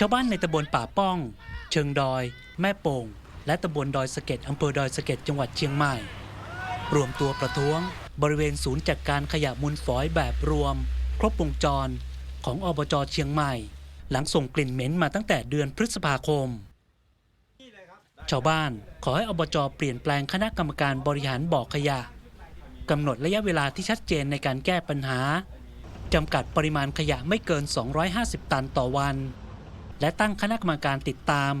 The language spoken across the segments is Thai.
ชาวบ้านในตำบลป่าป้อง เชิงดอย แม่โป่ง และตำบลดอยสะเก็ดอำเภอดอยสะเก็ดจังหวัดเชียงใหม่ รวมตัวประท้วง บริเวณศูนย์จัดการขยะมูลฝอยแบบรวม ครบวงจรของอบจเชียงใหม่ หลังส่งกลิ่นเหม็นมาตั้งแต่เดือนพฤษภาคม ชาวบ้านขอให้อบจเปลี่ยนแปลงคณะกรรมการบริหารบ่อขยะกำหนดระยะเวลาที่ชัดเจนในการแก้ปัญหาจำกัดปริมาณขยะไม่เกิน 250 ตันต่อวัน และตั้งคณะกรรมการติดตาม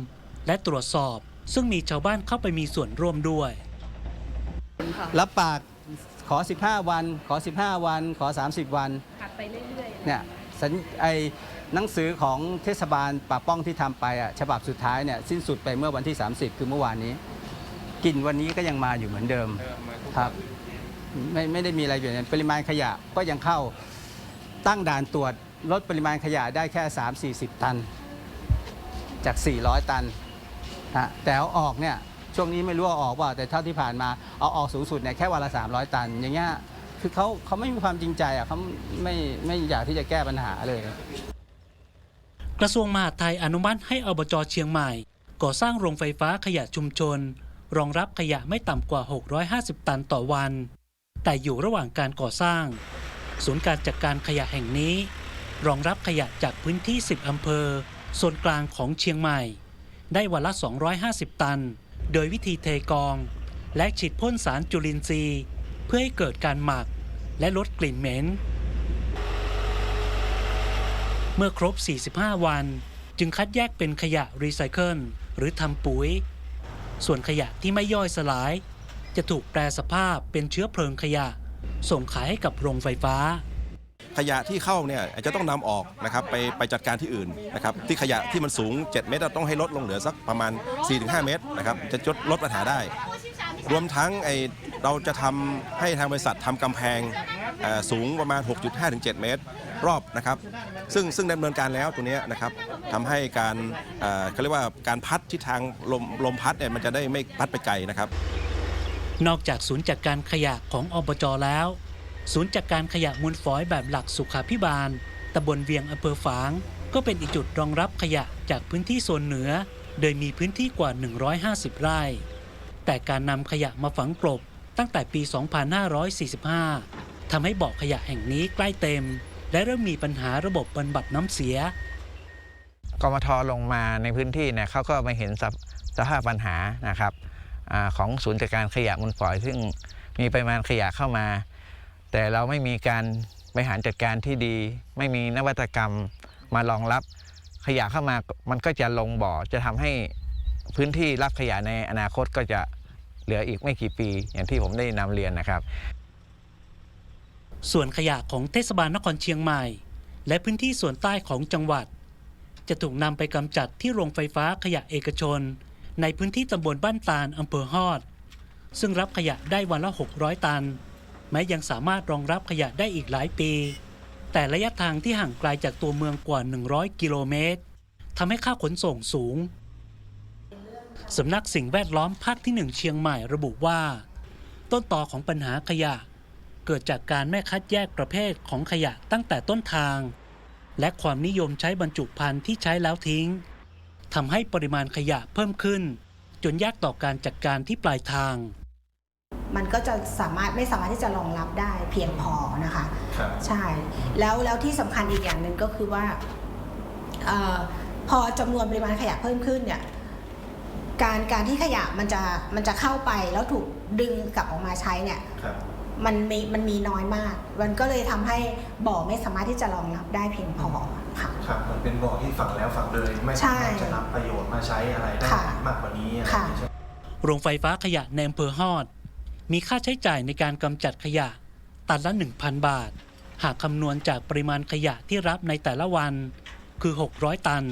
และตรวจสอบ ซึ่งมีชาวบ้านเข้าไปมีส่วนร่วมด้วย รับปากขอ 15 วัน ขอ 15 วัน ขอ 30 วันถัดไปเรื่อยๆเนี่ยสัญไอ้หนังสือของเทศบาลป่าป้องที่ทำไปอะฉบับสุดท้ายเนี่ยสิ้นสุดไปเมื่อวันที่ 30 คือเมื่อวานนี้กลิ่นวันนี้ก็ยังมาอยู่เหมือนเดิมครับไม่ไม่ได้มีอะไรเปลี่ยนแปลงปริมาณขยะก็ยังเข้าตั้งด่านตรวจลดปริมาณขยะได้แค่ 3-40 ตัน จาก 400 ตันฮะแต่เอาออกเนี่ยช่วงนี้ไม่รู้ว่าออกเปล่าแต่เท่าที่ผ่านมาเอาออกสูงสุดเนี่ยแค่วันละ 300 ตัน อย่างเงี้ยคือเขาเขาไม่มีความจริงใจอะเขาไม่ไม่อยากที่จะแก้ปัญหาเลย กระทรวงมหาดไทยอนุมัติให้อบจเชียงใหม่ ก่อสร้างโรงไฟฟ้าขยะชุมชน รองรับขยะไม่ต่ำกว่า 650 ตันต่อวัน แต่อยู่ระหว่างการก่อสร้าง ศูนย์การจัดการขยะแห่งนี้ รองรับขยะจากพื้นที่ 10 อำเภอ โซนกลางของเชียงใหม่ ได้วันละ 250 ตัน โดยวิธีเทกอง และฉีดพ่นสารจุลินทรีย์ เพื่อให้เกิดการหมักและลดกลิ่นเหม็น เมื่อครบ 45 วัน จึงคัดแยกเป็นขยะรีไซเคิลหรือทำปุ๋ย ส่วนขยะที่ไม่ย่อยสลาย จะถูกแปรสภาพเป็นเชื้อเพลิงขยะ ส่งขายให้กับโรงไฟฟ้า ขยะที่เข้าเนี่ยอาจจะต้องนำออกนะครับไปไปจัดการที่อื่นนะครับที่ขยะที่มันสูง 7 เมตรต้องให้ลดลงเหลือสักประมาณ 4-5 เมตรนะครับจะลดลดปัญหาได้ รวมทั้งไอเราจะทำให้ทางบริษัททำกำแพงสูงประมาณ 6.5-7 เมตรรอบนะครับ ซึ่งซึ่งดำเนินการแล้วตัวนี้นะครับทำให้การเขาเรียกว่าการพัดทิศทางลมลมพัดเนี่ยมันจะได้ไม่พัดไปไกลนะครับ นอกจากศูนย์จัดการขยะของอบจแล้ว ศูนย์จัดการขยะมูลฝอยแบบหลักสุขาพิบาลตำบลเวียงอำเภอฝาง ก็เป็นอีกจุดรองรับขยะจากพื้นที่โซนเหนือ โดยมีพื้นที่กว่า 150 ไร่ แต่การนำขยะมาฝังกลบตั้งแต่ปี 2545 ทำให้บ่อขยะแห่งนี้ใกล้เต็ม และเริ่มมีปัญหาระบบบำบัดน้ำเสียกมทลงมาในพื้นที่เนี่ยเขาก็มาเห็นสภสภาพปัญหานะครับอของศูนย์จัดการขยะมูลฝอย ซึ่งมีปริมาณขยะเข้ามา แต่เราไม่มีการบริหารจัดการที่ดี ไม่มีนวัตกรรมมารองรับ ขยะเข้ามามันก็จะลงบ่อจะทำให้พื้นที่รับขยะในอนาคตก็จะเหลืออีกไม่กี่ปี อย่างที่ผมได้นำเรียนนะครับ ส่วนขยะของเทศบาลนครเชียงใหม่ และพื้นที่ส่วนใต้ของจังหวัด จะถูกนำไปกำจัดที่โรงไฟฟ้าขยะเอกชน ในพื้นที่ตำบลบ้านตาลอำเภอฮอด ซึ่งรับขยะได้วันละ 600 ตัน แม้ยังสามารถรองรับขยะได้อีกหลายปี แต่ระยะทางที่ห่างไกลจากตัวเมืองกว่า 100 กิโลเมตรทำให้ค่าขนส่งสูงสำนักสิ่งแวดล้อมภาคที่1เชียงใหม่ระบุว่า ต้นต่อของปัญหาขยะ เกิดจากการไม่คัดแยกประเภทของขยะตั้งแต่ต้นทาง และความนิยมใช้บรรจุภัณฑ์ที่ใช้แล้วทิ้งทำให้ปริมาณขยะเพิ่มขึ้น จนยากต่อการจัดการที่ปลายทาง มันก็จะสามารถไม่สามารถที่จะรองรับได้เพียงพอนะคะใช่แล้วแล้วที่สำคัญอีกอย่างหนึ่งก็คือว่าเออพอจำนวนปริมาณขยะเพิ่มขึ้นเนี่ยการการที่ขยะมันจะมันจะเข้าไปแล้วถูกดึงกลับออกมาใช้เนี่ยมันมีมันมีน้อยมาก มันก็เลยทำให้บ่อไม่สามารถที่จะรองรับได้เพียงพอค่ะ ครับมันเป็นบ่อที่ฝังแล้วฝังเลยไม่ใช่สามารถจะรับประโยชน์มาใช้อะไรได้ค่ะมากกว่านี้อะไรค่ะอย่างเงี้ยโรงไฟฟ้าขยะในอำเภอฮอด มีค่าใช้จ่ายในการกำจัดขยะ ตันละ 1,000 บาท หากคำนวณจากปริมาณขยะที่รับในแต่ละวัน คือ 600 ตัน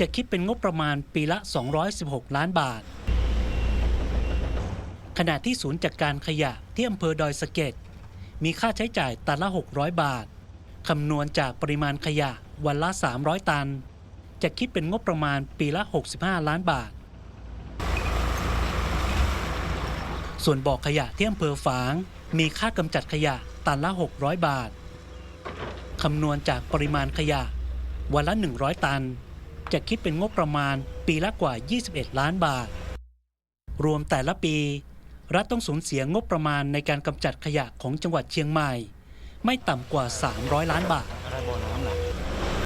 จะคิดเป็นงบประมาณปีละ 216 ล้านบาท ขณะที่ศูนย์จัดการขยะที่อำเภอดอยสะเก็ดมีค่าใช้จ่ายตันละ 600 บาท คำนวณจากปริมาณขยะวันละ 300 ตัน จะคิดเป็นงบประมาณปีละ 65 ล้านบาท ส่วนบ่อขยะที่อำเภอฝาง มีค่ากำจัดขยะตันละ 600 บาท คำนวณจากปริมาณขยะ วันละ 100 ตัน จะคิดเป็นงบประมาณปีละกว่า 21 ล้านบาท รวมแต่ละปี รัฐต้องสูญเสียงบประมาณในการกำจัดขยะของจังหวัดเชียงใหม่ ไม่ต่ำกว่า 300 ล้านบาท